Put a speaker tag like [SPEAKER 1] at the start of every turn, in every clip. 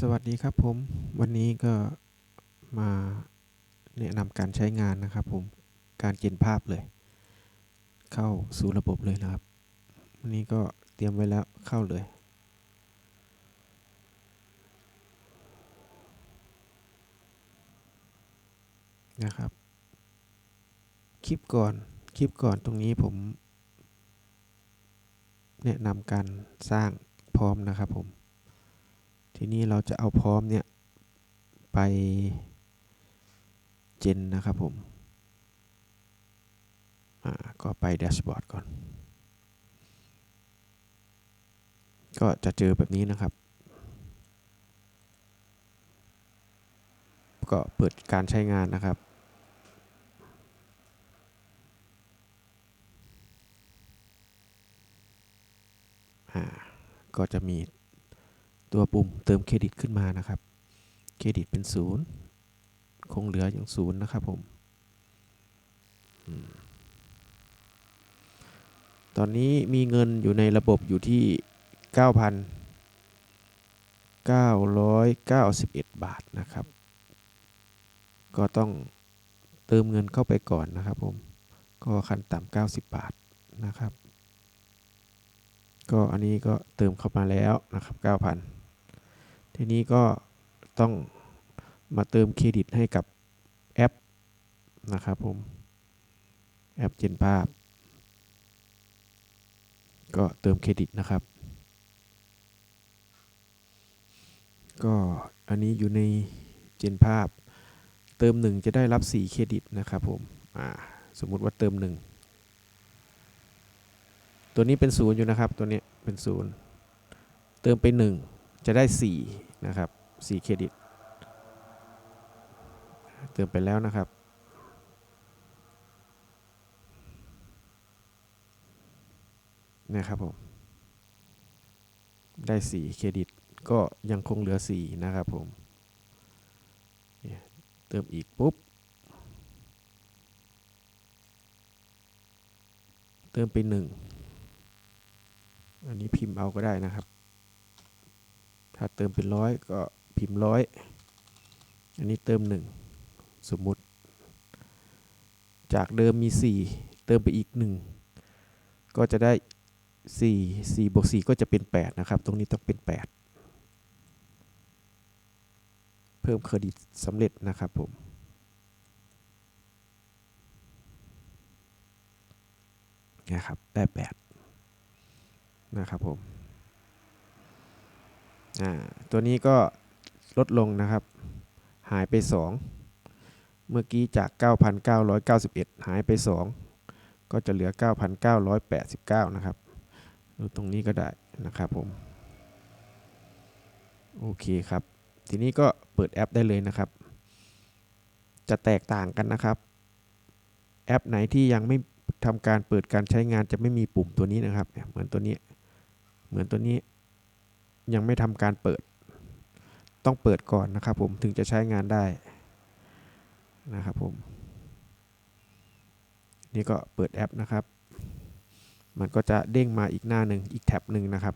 [SPEAKER 1] สวัสดีครับผม วันนี้ก็มาแนะนำการใช้งานนะครับผมการเจนภาพเลย เข้าสู่ระบบเลยนะครับ วันนี้ก็เตรียมไว้แล้วเข้าเลย นะครับ คลิปก่อนคลิปก่อนตรงนี้ผม แนะนำการสร้างพร้อมนะครับผม ทีนี้เราจะเอาพร้อมเนี่ย ไปเจนนะครับผมอ่าก็ไปแดชบอร์ดก่อน ก็จะเจอแบบนี้นะครับ ก็เปิดการใช้งานนะครับอ่าก็จะมี ตัวปุ่มเติมเครดิตขึ้นมานะครับ เครดิตเป็นศูนย์คงเหลืออย่างศูนย์นะครับผม ตอนนี้มีเงินอยู่ในระบบอยู่ที่ 9,991 บาทนะครับ ก็ต้องเติมเงินเข้าไปก่อนนะครับผม ก็ขั้นต่ำ90 บาทนะครับ ก็อันนี้ก็เติมเข้ามาแล้วนะครับ 9,000 ทีนี้ก็ต้องมาเติมเครดิตให้กับแอปนะครับผม แอปเจนภาพ ก็เติมเครดิตนะครับ ก็อันนี้อยู่ในเจนภาพ เติม 1 จะได้รับ 4 เครดิตนะครับผมสมมุติว่าเติม 1 ตัวนี้เป็นศูนย์อยู่นะครับ ตัวนี้เป็นศูนย์เติมไป 1 จะได้ 4 นะครับ 4 เครดิต เติมไปแล้วนะครับ นะครับผม ได้ 4 เครดิต ก็ยังคงเหลือ 4 นะครับผม เติมอีกปุ๊บ เติมไป 1 อันนี้พิมพ์เอาก็ได้นะครับ ถ้าเติมเป็นร้อยก็พิมพ์ร้อยอันนี้เติม 1 สมมุติ จากเดิมมี 4 เติมไปอีก 1 ก็จะได้ 4 4บวก4ก็จะเป็น 8 นะครับ ตรงนี้ต้องเป็น 8 เพิ่มเครดิตสำเร็จนะครับผมนะครับ ได้ 8 นะครับผม อ่าตัวนี้ก็ลดลงนะครับ หายไป 2 เมื่อกี้จาก 9,991 หายไป 2 ก็จะเหลือ 9,989 นะครับ ดูตรงนี้ก็ได้นะครับผม โอเคครับ ทีนี้ก็เปิดแอปได้เลยนะครับ จะแตกต่างกันนะครับ แอปไหนที่ยังไม่ทำการเปิดการใช้งานจะไม่มีปุ่มตัวนี้นะครับ เหมือนตัวนี้ เหมือนตัวนี้ ยังไม่ทำการเปิด ต้องเปิดก่อนนะครับผมถึงจะใช้งานได้นะครับผม นี่ก็เปิดแอปนะครับ มันก็จะเด้งมาอีกหน้าหนึ่งอีกแท็บหนึ่งนะครับ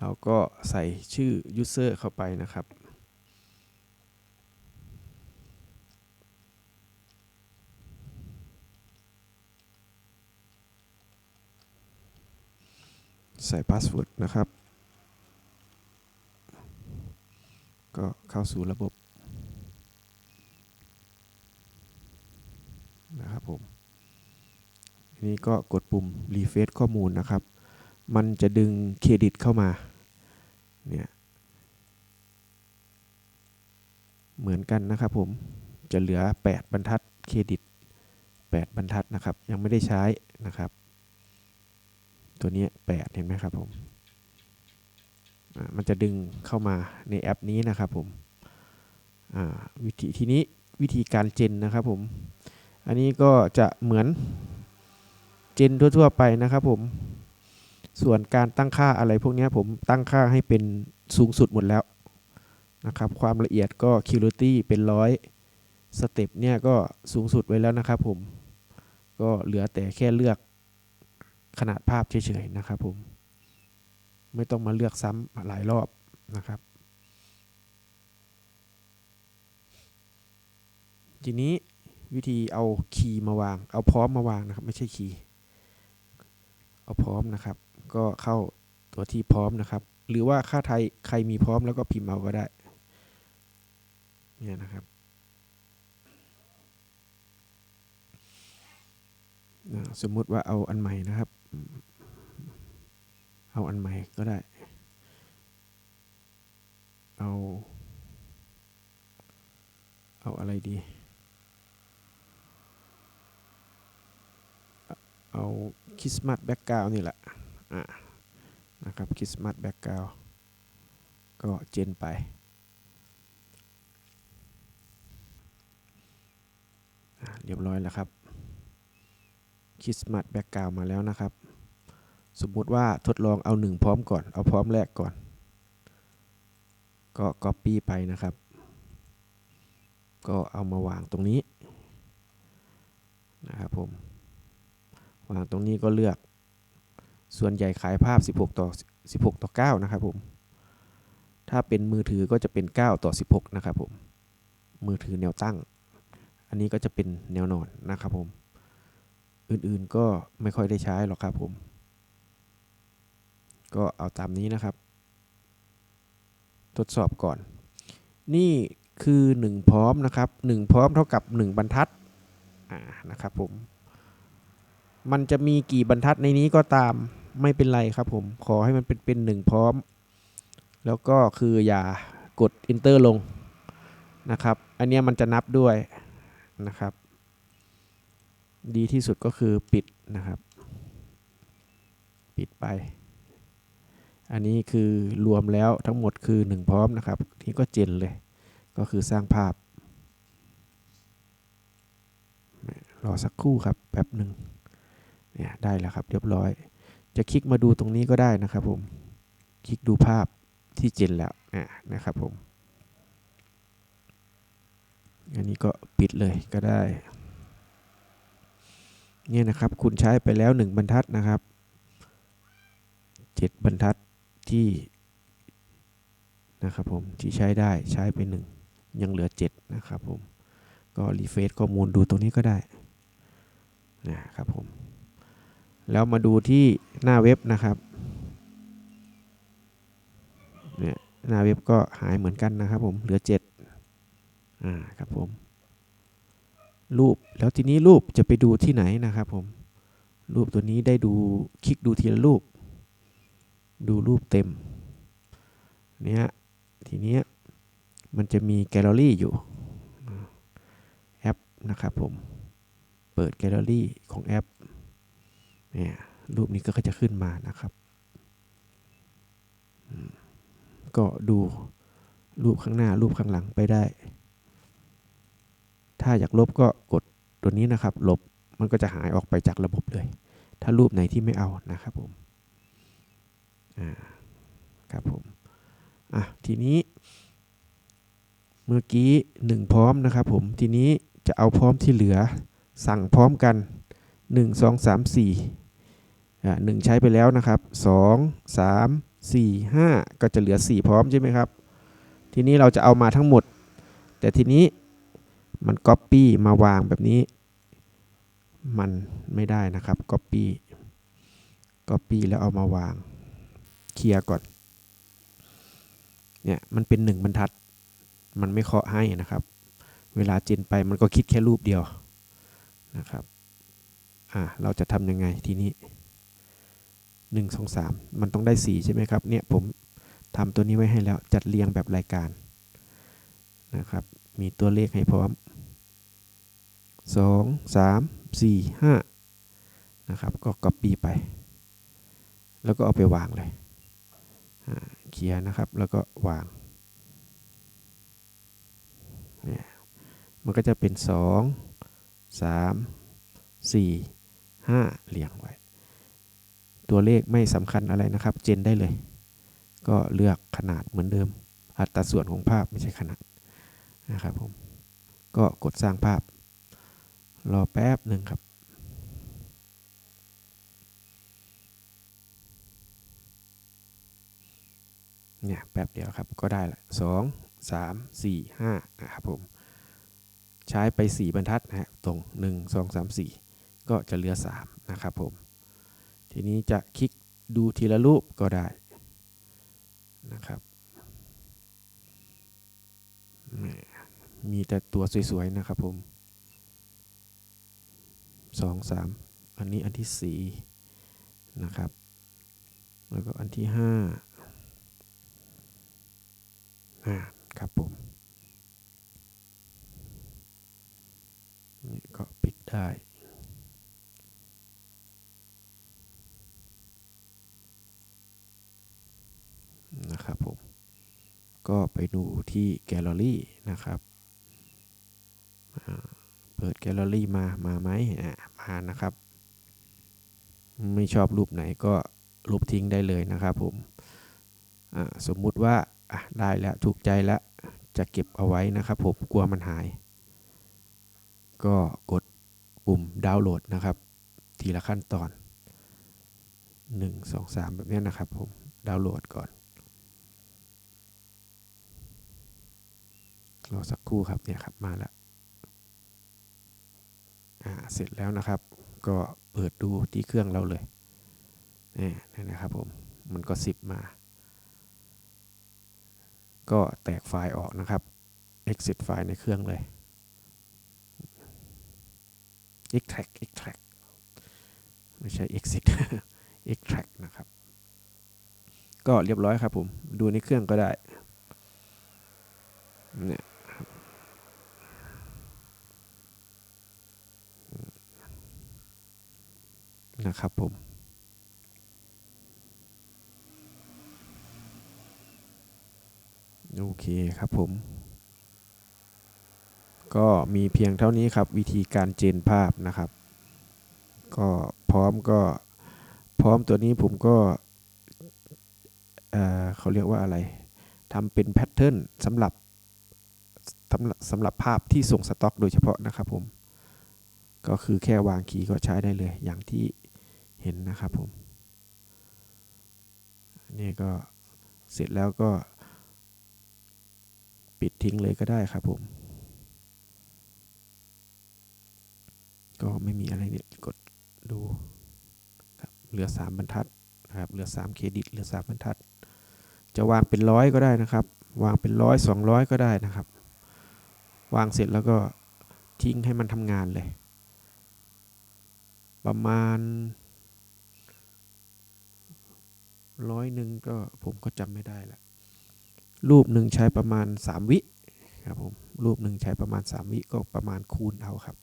[SPEAKER 1] เราก็ใส่ชื่อ user เข้าไปนะครับ ใส่พาสเวิร์ดนะครับ ก็เข้าสู่ระบบนะครับผมนี้ก็กดปุ่มรีเฟซข้อมูลนะครับ มันจะดึงเครดิตเข้ามา เนี่ย เหมือนกันนะครับผม จะเหลือ 8 บรรทัดเครดิต 8 บรรทัดนะครับ ยังไม่ได้ใช้นะครับ ตัวนี้8เห็นไหมครับผมมันจะดึงเข้ามาในแอปนี้นะครับผมวิธีทีนี้วิธีการเจนนะครับผม อันนี้ก็จะเหมือนเจนทั่วๆไปนะครับผม ส่วนการตั้งค่าอะไรพวกนี้ผมตั้งค่าให้เป็นสูงสุดหมดแล้วนะครับ ความละเอียดก็ Qt เป็นร้อยสเต็ปเนี่ยก็สูงสุดไว้แล้วนะครับผม ก็เหลือแต่แค่เลือก ขนาดภาพเฉยๆนะครับผมไม่ต้องมาเลือกซ้ำหลายรอบนะครับ ทีนี้วิธีเอาคีย์มาวาง เอาพร้อมมาวางนะครับ ไม่ใช่คีย์เอาพร้อมนะครับ ก็เข้าตัวที่พร้อมนะครับ หรือว่าค่าไทยใครมีพร้อมแล้วก็พิมพ์เอาก็ได้เนี่ยนะครับสมมุติว่าเอาอันใหม่นะครับ เอาอันใหม่ก็ได้ เอา เอาอะไรดี เอาคริสต์มาสแบ็กกราวนี่แหละ อะ นะครับคริสต์มาสแบ็กกราวก็เจนไปเรียบร้อยแล้วครับ คริสต์มาสแบ็กกราวมาแล้วนะครับ สมมุติว่าทดลองเอาหนึ่งพร้อมก่อน เอาพร้อมแรกก่อน ก็ Copy ไปนะครับ ก็เอามาวางตรงนี้นะครับผม วางตรงนี้ก็เลือก ส่วนใหญ่ขายภาพ 16 ต่อ 16 ต่อ 9 นะครับผม ถ้าเป็นมือถือก็จะเป็น 9 ต่อ 16 นะครับผม มือถือแนวตั้ง อันนี้ก็จะเป็นแนวนอนนะครับผม อื่นๆก็ไม่ค่อยได้ใช้หรอกครับผม ก็เอาตามนี้นะครับ ทดสอบก่อน นี่คือ 1 พร้อมนะครับ 1 พร้อมเท่ากับ 1 บรรทัดนะครับผม มันจะมีกี่บรรทัดในนี้ก็ตามไม่เป็นไรครับผม ขอให้มันเป็นเป็นหนึ่งพร้อม แล้วก็คืออย่ากด enter ลงนะครับ อันนี้มันจะนับด้วยนะครับ ดีที่สุดก็คือปิดนะครับ ปิดไป อันนี้คือรวมแล้วทั้งหมดคือ 1 พร้อมนะครับที่ก็เจนเลย ก็คือสร้างภาพ รอสักครู่ครับแป๊บหนึ่งเนี่ยได้แล้วครับเรียบร้อย จะคลิกมาดูตรงนี้ก็ได้นะครับผม คลิกดูภาพที่เจนแล้วนะครับผม อันนี้ก็ปิดเลยก็ได้ เนี่ยนะครับคุณใช้ไปแล้ว 1 บรรทัดนะครับ 7 บรรทัดที่นะครับผมที่ใช้ได้ใช้ไป 1 ยังเหลือ 7 นะครับผม ก็รีเฟซข้อมูลดูตรงนี้ก็ได้นะครับผม แล้วมาดูที่หน้าเว็บนะครับเนี่ยหน้าเว็บก็หายเหมือนกันนะครับผมเหลือ7อ่าครับผม รูป แล้วทีนี้รูปจะไปดูที่ไหนนะครับผม รูปตัวนี้ได้ดูคลิกดูทีละรูป ดูรูปเต็ม เนี้ยทีเนี้ยมันจะมีแกลเลอรี่อยู่แอปนะครับผม เปิดแกลเลอรี่ของแอป เนี่ยรูปนี้ก็จะขึ้นมานะครับ ก็ดูรูปข้างหน้ารูปข้างหลังไปได้ ถ้าอยากลบก็กดตัวนี้นะครับ ลบมันก็จะหายออกไปจากระบบเลย ถ้ารูปไหนที่ไม่เอานะครับผมอ่าครับผมอะทีนี้ เมื่อกี้1พร้อมนะครับผมทีนี้จะเอาพร้อมที่เหลือสั่งพร้อมกัน 1 2 3 4อ่าหนึ่งใช้ไปแล้วนะครับ 2 3 4 5 ก็จะเหลือ 4 พร้อมใช่ไหมครับ ทีนี้เราจะเอามาทั้งหมด แต่ทีนี้ มัน Copy มาวางแบบนี้ มันไม่ได้นะครับ Copy Copy แล้วเอามาวาง เคลียร์ก่อน เนี่ยมันเป็น1บรรทัด มันไม่เคาะให้นะครับ เวลาเจนไปมันก็คิดแค่รูปเดียวนะครับ อ่าเราจะทำยังไงทีนี้1 2 3มันต้องได้4ใช่ไหมครับ เนี่ยผมทำตัวนี้ไว้ให้แล้วจัดเรียงแบบรายการนะครับ มีตัวเลขให้พร้อม 2 3 4 5นะครับก็ Copy ไป แล้วก็เอาไปวางเลยเคลียร์นะครับแล้วก็วางเนี่ยมันก็จะเป็น 2 3 4 5เรียงไว้ ตัวเลขไม่สำคัญอะไรนะครับ เจนได้เลย ก็เลือกขนาดเหมือนเดิม อัตราส่วนของภาพไม่ใช่ขนาดนะครับผมก็กดสร้างภาพ รอแป๊บหนึ่งครับ เนี่ยแป๊บเดียวครับก็ได้ละสองสามสี่ห้านะครับผม ใช้ไป 4 บรรทัดนะฮะตรง 1 2 3 4 ก็จะเหลือ 3 นะครับผม ทีนี้จะคลิกดูทีละรูปก็ได้นะครับ มีแต่ตัวสวยๆนะครับผม 2 3อันนี้อันที่4นะครับ แล้วก็อันที่5อ่าครับผม นี่ก็ปิดได้นะครับผม ก็ไปดูที่แกลเลอรี่นะครับ ปิดแกลเลอรี่มา มาไหมอ่ามานะครับ ไม่ชอบรูปไหนก็ลบทิ้งได้เลยนะครับผมสมมุติว่าได้แล้วถูกใจแล้วจะเก็บเอาไว้นะครับผมกลัวมันหาย ก็กดปุ่มดาวน์โหลดนะครับ ทีละขั้นตอน 1 2 3 แบบนี้นะครับผมดาวน์โหลดก่อนรอสักครู่ครับเนี่ยครับมาแล้ว เสร็จแล้วนะครับ ก็เปิดดูที่เครื่องเราเลยนี่นี่นะครับผมมันก็สิบมา ก็แตกไฟล์ออกนะครับ exit ไฟล์ในเครื่องเลย extract extract ไม่ใช่ exit extract นะครับ ก็เรียบร้อยครับผม ดูในเครื่องก็ได้เนี่ย นะครับผมโอเคครับผม ก็มีเพียงเท่านี้ครับ วิธีการเจนภาพนะครับ ก็พร้อมก็พร้อมตัวนี้ผมก็เเขาเรียกว่าอะไรทำเป็นแพทเทิร์นสำหรับสำหรับสำหรับภาพที่ส่งสต็อกโดยเฉพาะนะครับผม ก็คือแค่วางคีย์ก็ใช้ได้เลยอย่างที่ เห็นนะครับผมนี่ก็เสร็จแล้วก็ ปิดทิ้งเลยก็ได้ครับผม ก็ไม่มีอะไรเนี่ยกดดูครับเหลือ 3 บรรทัดนะครับเหลือ 3 เครดิตเหลือ 3 บรรทัด จะวางเป็นร้อยก็ได้นะครับ วางเป็นร้อยสองร้อยก็ได้นะครับ วางเสร็จแล้วก็ทิ้งให้มันทำงานเลย ประมาณ ร้อยหนึ่งก็ผมก็จำไม่ได้ละรูปหนึ่งใช้ประมาณ 3 วิครับผมรูปหนึ่งใช้ประมาณ 3 วิก็ประมาณคูณเอาครับ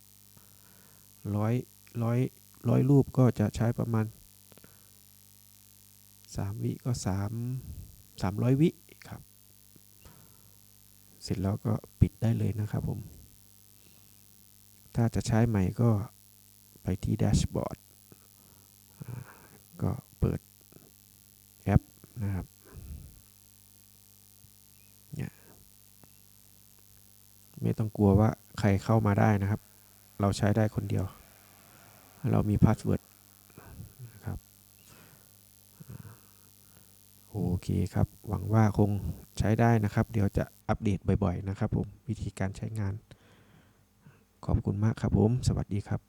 [SPEAKER 1] ร้อยร้อยร้อยรูปก็จะใช้ประมาณ 3 วิก็3 300 วิครับ เสร็จแล้วก็ปิดได้เลยนะครับผม ถ้าจะใช้ใหม่ก็ไปที่แดชบอร์ดก็เปิด นะครับไม่ต้องกลัวว่าใครเข้ามาได้นะครับ เราใช้ได้คนเดียว เรามีพาสเวิร์ดนะครับโอเคครับ หวังว่าคงใช้ได้นะครับ เดี๋ยวจะอัปเดตบ่อยๆนะครับผมวิธีการใช้งาน ขอบคุณมากครับผม สวัสดีครับ